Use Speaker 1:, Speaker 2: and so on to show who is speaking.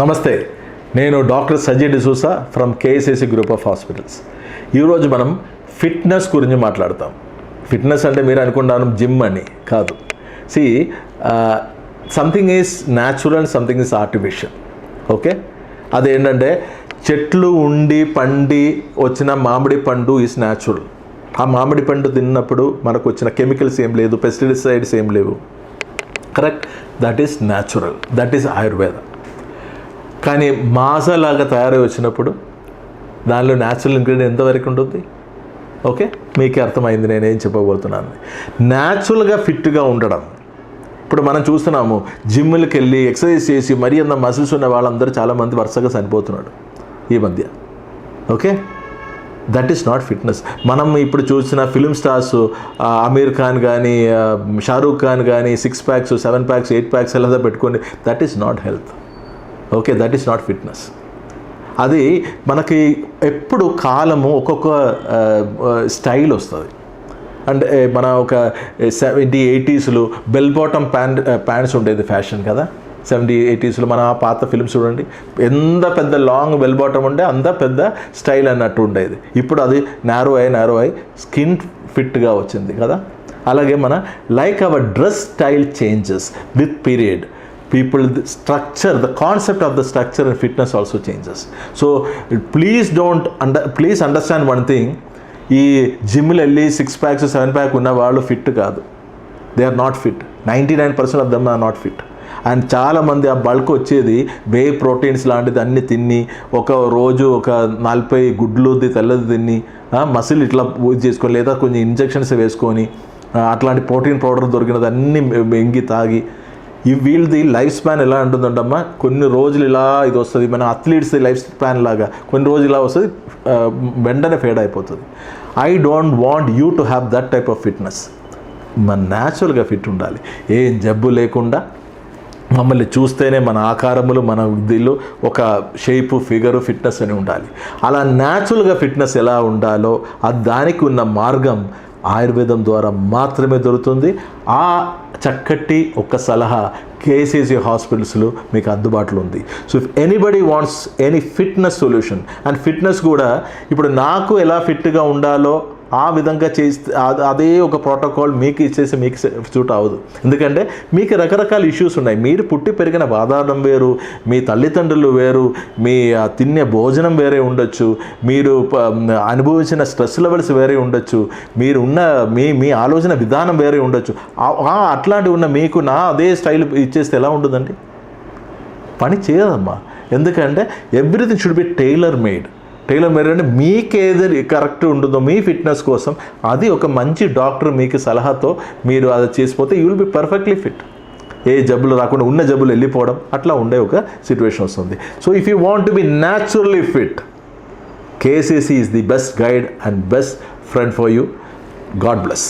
Speaker 1: నమస్తే నేను doctor Sajay D'Souza from KSAC group of hospitals. ఈరోజు మనం ఫిట్నెస్ గురించి మాట్లాడతాం. ఫిట్నెస్ అంటే మీరు అనుకుంటాను జిమ్ అని కాదు. See something is natural something is artificial okay అదేంటంటే చెట్లు ఉండి పండి వచ్చిన మామిడి పండు ఈజ్ న్యాచురల్ ఆ మామిడి పండు తిన్నప్పుడు మనకు వచ్చిన కెమికల్స్ ఏం లేదు పెస్టిసైడ్స్ ఏం లేవు. Correct that is natural that is Ayurveda కానీ మాసలాగా తయారై వచ్చినప్పుడు దానిలో న్యాచురల్ ఇంగ్రీడియంట్ ఎంతవరకు ఉంటుంది ఓకే మీకే అర్థమైంది నేనేం చెప్పబోతున్నాను. న్యాచురల్గా ఫిట్గా ఉండడం. ఇప్పుడు మనం చూస్తున్నాము జిమ్లకి వెళ్ళి ఎక్సర్సైజ్ చేసి మరీ అంత మసిల్స్ ఉన్న వాళ్ళందరూ చాలామంది వరుసగా చనిపోతున్నాడు ఈ మధ్య. Okay that is not fitness మనం ఇప్పుడు చూసిన ఫిలిం స్టార్స్ అమీర్ ఖాన్ కానీ షారూక్ ఖాన్ కానీ six packs seven packs eight packs ఎలా పెట్టుకొని that is not health okay that is not fitness అది మనకి ఎప్పుడు కాలము ఒక్కొక్క స్టైల్ వస్తుంది. అండ్ మన ఒక సెవెంటీ ఎయిటీస్లో బెల్ బాటమ్ ప్యాంట్ ప్యాంట్స్ ఉండేది ఫ్యాషన్ కదా. సెవెంటీ ఎయిటీస్లో మన పాత ఫిల్మ్స్ చూడండి. ఎంత పెద్ద లాంగ్ బెల్ బాటమ్ ఉండే అంత పెద్ద స్టైల్ అన్నట్టు ఉండేది. ఇప్పుడు అది నారో అయి నారో అయి స్కిన్ ఫిట్గా వచ్చింది కదా. అలాగే మన like our dress style changes with period people the structure the concept of the structure and fitness also changes. So please don't under, please understand one thing. ఈ జిమ్లు వెళ్ళి సిక్స్ ప్యాక్స్ సెవెన్ ప్యాక్ ఉన్న వాళ్ళు fit కాదు. They are not fit ninety nine percent of them are not fit and చాలామంది ఆ bulk వచ్చేది వే proteins లాంటిది అన్ని తిని ఒక రోజు ఒక నలభై గుడ్లుది తెల్లది తిని మసిల్ ఇట్లా యూజ్ చేసుకొని లేదా కొంచెం ఇంజెక్షన్స్ వేసుకొని అట్లాంటి ప్రోటీన్ పౌడర్ దొరికినది అన్ని ఎంగి తాగి వీళ్ళది లైఫ్ స్పాన్ ఎలా ఉంటుందంటమ్మా? కొన్ని రోజులు ఇలా ఇది వస్తుంది మన అథ్లీట్స్ లైఫ్ స్పాన్ లాగా కొన్ని రోజులు ఇలా వస్తుంది వెంటనే ఫేడ్ అయిపోతుంది. I don't want you to have that type of fitness. మన న్యాచురల్గా ఫిట్ ఉండాలి. ఏం జబ్బు లేకుండా మమ్మల్ని చూస్తేనే మన ఆకారములు మన దీనిలో ఒక షేపు ఫిగరు ఫిట్నెస్ అని ఉండాలి. అలా న్యాచురల్గా ఫిట్నెస్ ఎలా ఉండాలో దానికి ఉన్న మార్గం ఆయుర్వేదం ద్వారా మాత్రమే దొరుకుతుంది. ఆ చక్కటి ఒక సలహా కేసీసీ హాస్పిటల్స్లో మీకు అందుబాటులో ఉంది. So if anybody wants any fitness solution and fitness కూడా ఇప్పుడు నాకు ఎలా ఫిట్గా ఉండాలో ఆ విధంగా చేస్తే అదే ఒక ప్రోటోకాల్ మీకు ఇచ్చేసి మీకు సూట్ అవ్వదు. ఎందుకంటే మీకు రకరకాల ఇష్యూస్ ఉన్నాయి. మీరు పుట్టి పెరిగిన వాతావరణం వేరు మీ తల్లిదండ్రులు వేరు మీ తినే భోజనం వేరే ఉండొచ్చు మీరు అనుభవించిన స్ట్రెస్ లెవెల్స్ వేరే ఉండొచ్చు మీరు ఉన్న మీ మీ ఆలోచన విధానం వేరే ఉండొచ్చు. అట్లాంటివి ఉన్న మీకు నా అదే స్టైల్ ఇచ్చేస్తే ఎలా ఉంటుందండి? పని చేయదమ్మా. ఎందుకంటే everything should be tailor made tailor made అంటే మీకు ఏది కరెక్ట్ ఉంటుందో మీ ఫిట్నెస్ కోసం అది ఒక మంచి డాక్టర్ మీకు సలహాతో మీరు అది చేసిపోతే you will be perfectly fit ఏ జబ్బులు రాకుండా ఉన్న జబ్బులు వెళ్ళిపోవడం అట్లా ఉండే ఒక సిచ్యువేషన్ వస్తుంది. So if you want to be naturally fit KCC is the best guide and best friend for you God bless